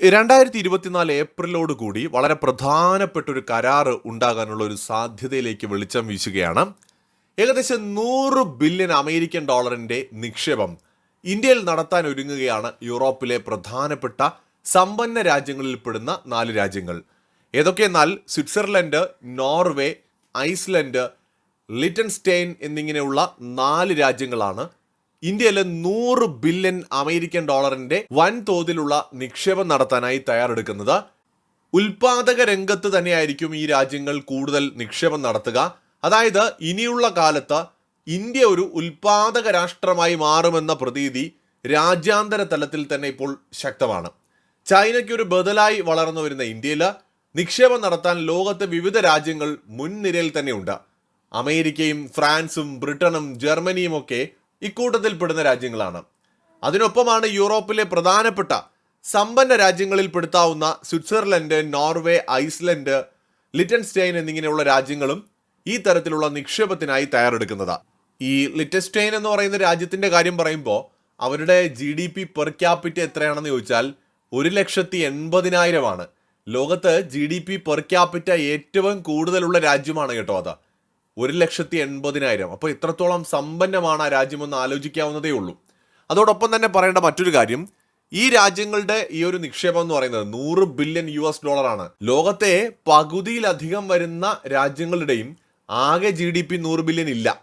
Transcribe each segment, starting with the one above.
രണ്ടായിരത്തി ഇരുപത്തിനാല് ഏപ്രിലോട് കൂടി വളരെ പ്രധാനപ്പെട്ട ഒരു കരാറ് ഉണ്ടാകാനുള്ള ഒരു സാധ്യതയിലേക്ക് വെളിച്ചം വീശുകയാണ്. ഏകദേശം നൂറ് ബില്യൺ അമേരിക്കൻ ഡോളറിന്റെ നിക്ഷേപം ഇന്ത്യയിൽ നടത്താൻ ഒരുങ്ങുകയാണ് യൂറോപ്പിലെ പ്രധാനപ്പെട്ട സമ്പന്ന രാജ്യങ്ങളിൽ പെടുന്ന നാല് രാജ്യങ്ങൾ. ഏതൊക്കെയെന്നാൽ സ്വിറ്റ്സർലൻഡ് നോർവേ ഐസ്ലൻഡ് ലിറ്റൻസ്റ്റെയിൻ എന്നിങ്ങനെയുള്ള നാല് രാജ്യങ്ങളാണ് ഇന്ത്യയിലെ നൂറ് ബില്യൺ അമേരിക്കൻ ഡോളറിന്റെ വൻതോതിലുള്ള നിക്ഷേപം നടത്താനായി തയ്യാറെടുക്കുന്നത് ഉൽപാദക രംഗത്ത് തന്നെയായിരിക്കും ഈ രാജ്യങ്ങൾ കൂടുതൽ നിക്ഷേപം നടത്തുക. അതായത് ഇനിയുള്ള കാലത്ത് ഇന്ത്യ ഒരു ഉൽപാദക രാഷ്ട്രമായി മാറുമെന്ന പ്രതീതി രാജ്യാന്തര തലത്തിൽ തന്നെ ഇപ്പോൾ ശക്തമാണ്. ചൈനയ്ക്ക് ഒരു ബദലായി വളർന്നു വരുന്ന ഇന്ത്യയിൽ നിക്ഷേപം നടത്താൻ ലോകത്തെ വിവിധ രാജ്യങ്ങൾ മുൻനിരയിൽ തന്നെയുണ്ട്. അമേരിക്കയും ഫ്രാൻസും ബ്രിട്ടനും ജർമ്മനിയും ഒക്കെ ഇക്കൂട്ടത്തിൽ പെടുന്ന രാജ്യങ്ങളാണ്. അതിനൊപ്പമാണ് യൂറോപ്പിലെ പ്രധാനപ്പെട്ട സമ്പന്ന രാജ്യങ്ങളിൽ പെടുത്താവുന്ന സ്വിറ്റ്സർലൻഡ് നോർവേ ഐസ്ലൻഡ് ലിറ്റൻസ്റ്റൈൻ എന്നിങ്ങനെയുള്ള രാജ്യങ്ങളും ഈ തരത്തിലുള്ള നിക്ഷേപത്തിനായി തയ്യാറെടുക്കുന്നത്. ഈ ലിറ്റൻസ്റ്റൈൻ എന്ന് പറയുന്ന രാജ്യത്തിന്റെ കാര്യം പറയുമ്പോൾ അവരുടെ G D P per capita എത്രയാണെന്ന് ചോദിച്ചാൽ ഒരു ലക്ഷത്തി എൺപതിനായിരമാണ്. ലോകത്ത് G D P per capita ഏറ്റവും കൂടുതലുള്ള രാജ്യമാണ് കേട്ടോ അത്. ഒരു ലക്ഷത്തി എൺപതിനായിരം. അപ്പോൾ ഇത്രത്തോളം സമ്പന്നമാണ് ആ രാജ്യമെന്ന് ആലോചിക്കാവുന്നതേ ഉള്ളൂ. അതോടൊപ്പം തന്നെ പറയേണ്ട മറ്റൊരു കാര്യം ഈ രാജ്യങ്ങളുടെ ഈ ഒരു നിക്ഷേപം എന്ന് പറയുന്നത് നൂറ് ബില്യൺ യു എസ് ഡോളറാണ്. ലോകത്തെ പകുതിയിലധികം വരുന്ന രാജ്യങ്ങളുടെയും ആകെ ജി ഡി പി നൂറ് ബില്യൺ ഇല്ല.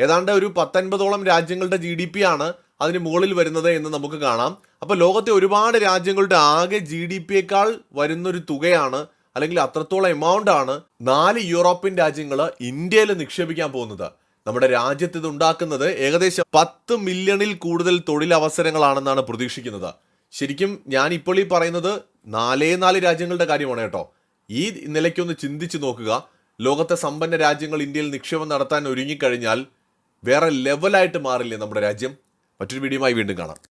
ഏതാണ്ട് ഒരു പത്തൊൻപതോളം രാജ്യങ്ങളുടെ ജി ഡി പി ആണ് അതിന് മുകളിൽ വരുന്നത് എന്ന് നമുക്ക് കാണാം. അപ്പോൾ ലോകത്തെ ഒരുപാട് രാജ്യങ്ങളുടെ ആകെ ജി ഡി പിയേക്കാൾ വരുന്നൊരു തുകയാണ് അല്ലെങ്കിൽ അത്രത്തോളം എമൗണ്ട് ആണ് നാല് യൂറോപ്യൻ രാജ്യങ്ങൾ ഇന്ത്യയിൽ നിക്ഷേപിക്കാൻ പോകുന്നത്. നമ്മുടെ രാജ്യത്ത് ഇത് ഉണ്ടാക്കുന്നത് ഏകദേശം പത്ത് മില്യണിൽ കൂടുതൽ തൊഴിലവസരങ്ങളാണെന്നാണ് പ്രതീക്ഷിക്കുന്നത്. ശരിക്കും ഞാൻ ഇപ്പോൾ ഈ പറയുന്നത് നാലേ നാല് രാജ്യങ്ങളുടെ കാര്യമാണ് കേട്ടോ. ഈ നിലയ്ക്കൊന്ന് ചിന്തിച്ചു നോക്കുക. ലോകത്തെ സമ്പന്ന രാജ്യങ്ങൾ ഇന്ത്യയിൽ നിക്ഷേപം നടത്താൻ ഒരുങ്ങിക്കഴിഞ്ഞാൽ വേറെ ലെവലായിട്ട് മാറില്ലേ നമ്മുടെ രാജ്യം? മറ്റൊരു വീഡിയോയുമായി വീണ്ടും കാണാം.